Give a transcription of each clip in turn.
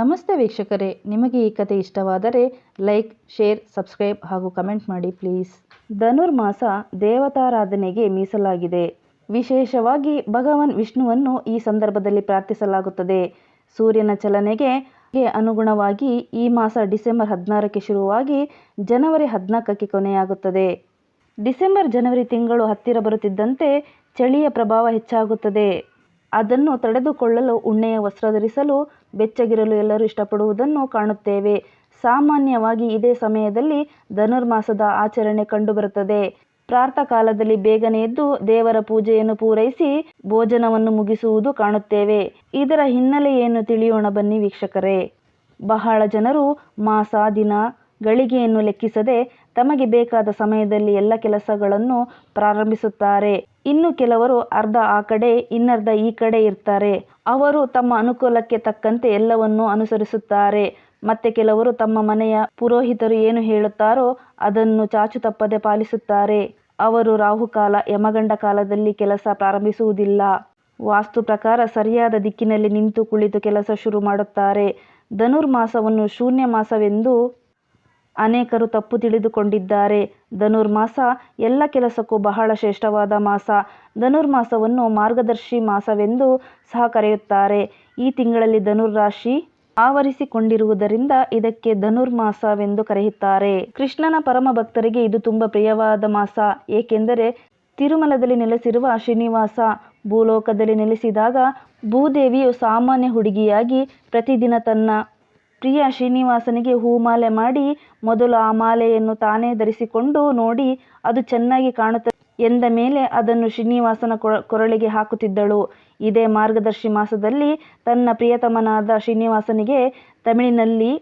ನಮಸ್ತೆ ವೀಕ್ಷಕರೇ. ನಿಮಗೆ ಈ ಕತೆ ಇಷ್ಟವಾದರೆ ಲೈಕ್, ಶೇರ್, ಸಬ್ಸ್ಕ್ರೈಬ್ ಹಾಗೂ ಕಮೆಂಟ್ ಮಾಡಿ ಪ್ಲೀಸ್. ಧನುರ್ಮಾಸ ದೇವತಾರಾಧನೆಗೆ ಮೀಸಲಾಗಿದೆ. ವಿಶೇಷವಾಗಿ ಭಗವಾನ್ ವಿಷ್ಣುವನ್ನು ಈ ಸಂದರ್ಭದಲ್ಲಿ ಪ್ರಾರ್ಥಿಸಲಾಗುತ್ತದೆ. ಸೂರ್ಯನ ಚಲನೆಗೆ ಅನುಗುಣವಾಗಿ ಈ ಮಾಸ ಡಿಸೆಂಬರ್ ಹದಿನಾರಕ್ಕೆ ಶುರುವಾಗಿ ಜನವರಿ ಹದಿನಾಲ್ಕಕ್ಕೆ ಕೊನೆಯಾಗುತ್ತದೆ. ಡಿಸೆಂಬರ್, ಜನವರಿ ತಿಂಗಳು ಹತ್ತಿರ ಬರುತ್ತಿದ್ದಂತೆ ಚಳಿಯ ಪ್ರಭಾವ ಹೆಚ್ಚಾಗುತ್ತದೆ. ಅದನ್ನು ತಡೆದುಕೊಳ್ಳಲು, ಉಣ್ಣೆಯ ವಸ್ತ್ರ ಧರಿಸಲು, ಬೆಚ್ಚಗಿರಲು ಎಲ್ಲರೂ ಇಷ್ಟಪಡುವುದನ್ನು ಕಾಣುತ್ತೇವೆ. ಸಾಮಾನ್ಯವಾಗಿ ಇದೇ ಸಮಯದಲ್ಲಿ ಧನುರ್ಮಾಸದ ಆಚರಣೆ ಕಂಡುಬರುತ್ತದೆ. ಪ್ರಾರ್ಥ ಕಾಲದಲ್ಲಿ ಬೇಗನೆ ಎದ್ದು ದೇವರ ಪೂಜೆಯನ್ನು ಪೂರೈಸಿ ಭೋಜನವನ್ನು ಮುಗಿಸುವುದು ಕಾಣುತ್ತೇವೆ. ಇದರ ಹಿನ್ನೆಲೆ ಏನು ತಿಳಿಯೋಣ ಬನ್ನಿ ವೀಕ್ಷಕರೇ. ಬಹಳ ಜನರು ಮಾಸ ದಿನ ಗಳಿಗೆಯನ್ನು ಲೆಕ್ಕಿಸದೆ ತಮಗೆ ಬೇಕಾದ ಸಮಯದಲ್ಲಿ ಎಲ್ಲ ಕೆಲಸಗಳನ್ನು ಪ್ರಾರಂಭಿಸುತ್ತಾರೆ. ಇನ್ನು ಕೆಲವರು ಅರ್ಧ ಆ ಕಡೆ, ಇನ್ನರ್ಧ ಈ ಕಡೆ ಇರ್ತಾರೆ. ಅವರು ತಮ್ಮ ಅನುಕೂಲಕ್ಕೆ ತಕ್ಕಂತೆ ಎಲ್ಲವನ್ನು ಅನುಸರಿಸುತ್ತಾರೆ. ಮತ್ತೆ ಕೆಲವರು ತಮ್ಮ ಮನೆಯ ಪುರೋಹಿತರು ಏನು ಹೇಳುತ್ತಾರೋ ಅದನ್ನು ಚಾಚು ತಪ್ಪದೆ ಪಾಲಿಸುತ್ತಾರೆ. ಅವರು ರಾಹುಕಾಲ, ಯಮಗಂಡ ಕಾಲದಲ್ಲಿ ಕೆಲಸ ಪ್ರಾರಂಭಿಸುವುದಿಲ್ಲ. ವಾಸ್ತು ಪ್ರಕಾರ ಸರಿಯಾದ ದಿಕ್ಕಿನಲ್ಲಿ ನಿಂತು ಕುಳಿತು ಕೆಲಸ ಶುರು ಮಾಡುತ್ತಾರೆ. ಧನುರ್ಮಾಸವನ್ನು ಶೂನ್ಯ ಮಾಸವೆಂದು ಅನೇಕರು ತಪ್ಪು ತಿಳಿದುಕೊಂಡಿದ್ದಾರೆ. ಧನುರ್ಮಾಸ ಎಲ್ಲ ಕೆಲಸಕ್ಕೂ ಬಹಳ ಶ್ರೇಷ್ಠವಾದ ಮಾಸ. ಧನುರ್ಮಾಸವನ್ನು ಮಾರ್ಗದರ್ಶಿ ಮಾಸವೆಂದು ಸಹ ಕರೆಯುತ್ತಾರೆ. ಈ ತಿಂಗಳಲ್ಲಿ ಧನುರ್ರಾಶಿ ಆವರಿಸಿಕೊಂಡಿರುವುದರಿಂದ ಇದಕ್ಕೆ ಧನುರ್ಮಾಸವೆಂದು ಕರೆಯುತ್ತಾರೆ. ಕೃಷ್ಣನ ಪರಮ ಭಕ್ತರಿಗೆ ಇದು ತುಂಬ ಪ್ರಿಯವಾದ ಮಾಸ. ಏಕೆಂದರೆ ತಿರುಮಲದಲ್ಲಿ ನೆಲೆಸಿರುವ ಶ್ರೀನಿವಾಸ ಭೂಲೋಕದಲ್ಲಿ ನೆಲೆಸಿದಾಗ ಭೂದೇವಿಯು ಸಾಮಾನ್ಯ ಹುಡುಗಿಯಾಗಿ ಪ್ರತಿದಿನ ತನ್ನ ಪ್ರಿಯ ಶ್ರೀನಿವಾಸನಿಗೆ ಹೂಮಾಲೆ ಮಾಡಿ ಮೊದಲು ಆ ಮಾಲೆಯನ್ನು ತಾನೇ ಧರಿಸಿಕೊಂಡು ನೋಡಿ ಅದು ಚೆನ್ನಾಗಿ ಕಾಣುತ್ತದೆ ಎಂದ ಮೇಲೆ ಅದನ್ನು ಶ್ರೀನಿವಾಸನ ಕೊರಳಿಗೆ ಹಾಕುತ್ತಿದ್ದಳು. ಇದೇ ಮಾರ್ಗದರ್ಶಿ ಮಾಸದಲ್ಲಿ ತನ್ನ ಪ್ರಿಯತಮನಾದ ಶ್ರೀನಿವಾಸನಿಗೆ ತಮಿಳಿನಲ್ಲಿ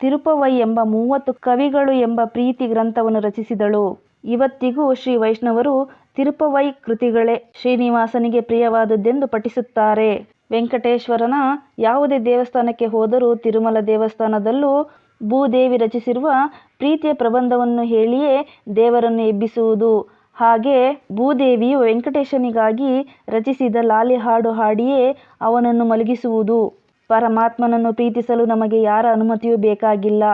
ತಿರುಪವೈ ಎಂಬ ಮೂವತ್ತು ಕವಿಗಳು ಎಂಬ ಪ್ರೀತಿ ಗ್ರಂಥವನ್ನು ರಚಿಸಿದಳು. ಇವತ್ತಿಗೂ ಶ್ರೀ ವೈಷ್ಣವರು ತಿರುಪವೈ ಕೃತಿಗಳೇ ಶ್ರೀನಿವಾಸನಿಗೆ ಪ್ರಿಯವಾದುದೆಂದು ಪಠಿಸುತ್ತಾರೆ. ವೆಂಕಟೇಶ್ವರನ ಯಾವುದೇ ದೇವಸ್ಥಾನಕ್ಕೆ ಹೋದರೂ ತಿರುಮಲ ದೇವಸ್ಥಾನದಲ್ಲೂ ಭೂದೇವಿ ರಚಿಸಿರುವ ಪ್ರೀತಿಯ ಪ್ರಬಂಧವನ್ನು ಹೇಳಿಯೇ ದೇವರನ್ನು ಎಬ್ಬಿಸುವುದು. ಹಾಗೆ ಭೂದೇವಿಯು ವೆಂಕಟೇಶನಿಗಾಗಿ ರಚಿಸಿದ ಲಾಲಿ ಹಾಡು ಹಾಡಿಯೇ ಅವನನ್ನು ಮಲಗಿಸುವುದು. ಪರಮಾತ್ಮನನ್ನು ಪ್ರೀತಿಸಲು ನಮಗೆ ಯಾರ ಅನುಮತಿಯೂ ಬೇಕಾಗಿಲ್ಲ.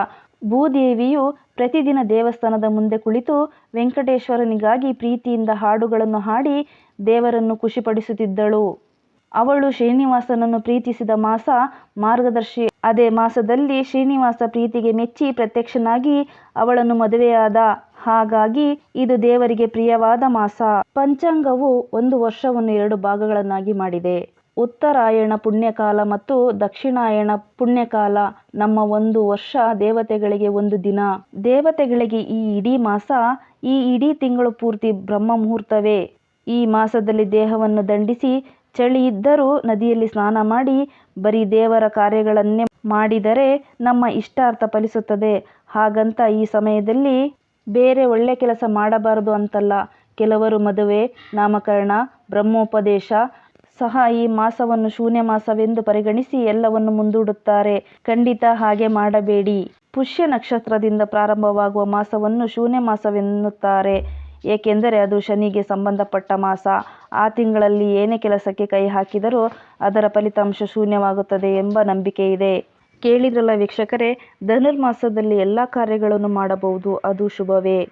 ಭೂದೇವಿಯು ಪ್ರತಿದಿನ ದೇವಸ್ಥಾನದ ಮುಂದೆ ಕುಳಿತು ವೆಂಕಟೇಶ್ವರನಿಗಾಗಿ ಪ್ರೀತಿಯಿಂದ ಹಾಡುಗಳನ್ನು ಹಾಡಿ ದೇವರನ್ನು ಖುಷಿಪಡಿಸುತ್ತಿದ್ದಳು. ಅವಳು ಶ್ರೀನಿವಾಸನನ್ನು ಪ್ರೀತಿಸಿದ ಮಾಸ ಮಾರ್ಗದರ್ಶಿ. ಅದೇ ಮಾಸದಲ್ಲಿ ಶ್ರೀನಿವಾಸ ಪ್ರೀತಿಗೆ ಮೆಚ್ಚಿ ಪ್ರತ್ಯಕ್ಷನಾಗಿ ಅವಳನ್ನು ಮದುವೆಯಾದ. ಹಾಗಾಗಿ ಇದು ದೇವರಿಗೆ ಪ್ರಿಯವಾದ ಮಾಸ. ಪಂಚಾಂಗವು ಒಂದು ವರ್ಷವನ್ನು ಎರಡು ಭಾಗಗಳನ್ನಾಗಿ ಮಾಡಿದೆ. ಉತ್ತರಾಯಣ ಪುಣ್ಯಕಾಲ ಮತ್ತು ದಕ್ಷಿಣಾಯಣ ಪುಣ್ಯಕಾಲ. ನಮ್ಮ ಒಂದು ವರ್ಷ ದೇವತೆಗಳಿಗೆ ಒಂದು ದಿನ. ದೇವತೆಗಳಿಗೆ ಈ ಇಡೀ ಮಾಸ, ಈ ಇಡೀ ತಿಂಗಳು ಪೂರ್ತಿ ಬ್ರಹ್ಮ ಮುಹೂರ್ತವೇ ಈ ಮಾಸದಲ್ಲಿ ದೇಹವನ್ನು ದಂಡಿಸಿ ಚಳಿ ಇದ್ದರೂ ನದಿಯಲ್ಲಿ ಸ್ನಾನ ಮಾಡಿ ಬರೀ ದೇವರ ಕಾರ್ಯಗಳನ್ನೇ ಮಾಡಿದರೆ ನಮ್ಮ ಇಷ್ಟಾರ್ಥ ಫಲಿಸುತ್ತದೆ. ಹಾಗಂತ ಈ ಸಮಯದಲ್ಲಿ ಬೇರೆ ಒಳ್ಳೆ ಕೆಲಸ ಮಾಡಬಾರದು ಅಂತಲ್ಲ. ಕೆಲವರು ಮದುವೆ, ನಾಮಕರಣ, ಬ್ರಹ್ಮೋಪದೇಶ ಸಹ ಈ ಮಾಸವನ್ನು ಶೂನ್ಯ ಮಾಸವೆಂದು ಪರಿಗಣಿಸಿ ಎಲ್ಲವನ್ನು ಮುಂದೂಡುತ್ತಾರೆ. ಖಂಡಿತ ಹಾಗೆ ಮಾಡಬೇಡಿ. ಪುಷ್ಯ ನಕ್ಷತ್ರದಿಂದ ಪ್ರಾರಂಭವಾಗುವ ಮಾಸವನ್ನು ಶೂನ್ಯ ಮಾಸವೆನ್ನುತ್ತಾರೆ. ಏಕೆಂದರೆ ಅದು ಶನಿಗೆ ಸಂಬಂಧಪಟ್ಟ ಮಾಸ. ಆ ತಿಂಗಳಲ್ಲಿ ಏನೇ ಕೆಲಸಕ್ಕೆ ಕೈ ಹಾಕಿದರೂ ಅದರ ಫಲಿತಾಂಶ ಶೂನ್ಯವಾಗುತ್ತದೆ ಎಂಬ ನಂಬಿಕೆ ಇದೆ. ಕೇಳಿದ್ರಲ್ಲ ವೀಕ್ಷಕರೇ, ಧನುರ್ಮಾಸದಲ್ಲಿ ಎಲ್ಲ ಕಾರ್ಯಗಳನ್ನು ಮಾಡಬಹುದು. ಅದು ಶುಭವೇ.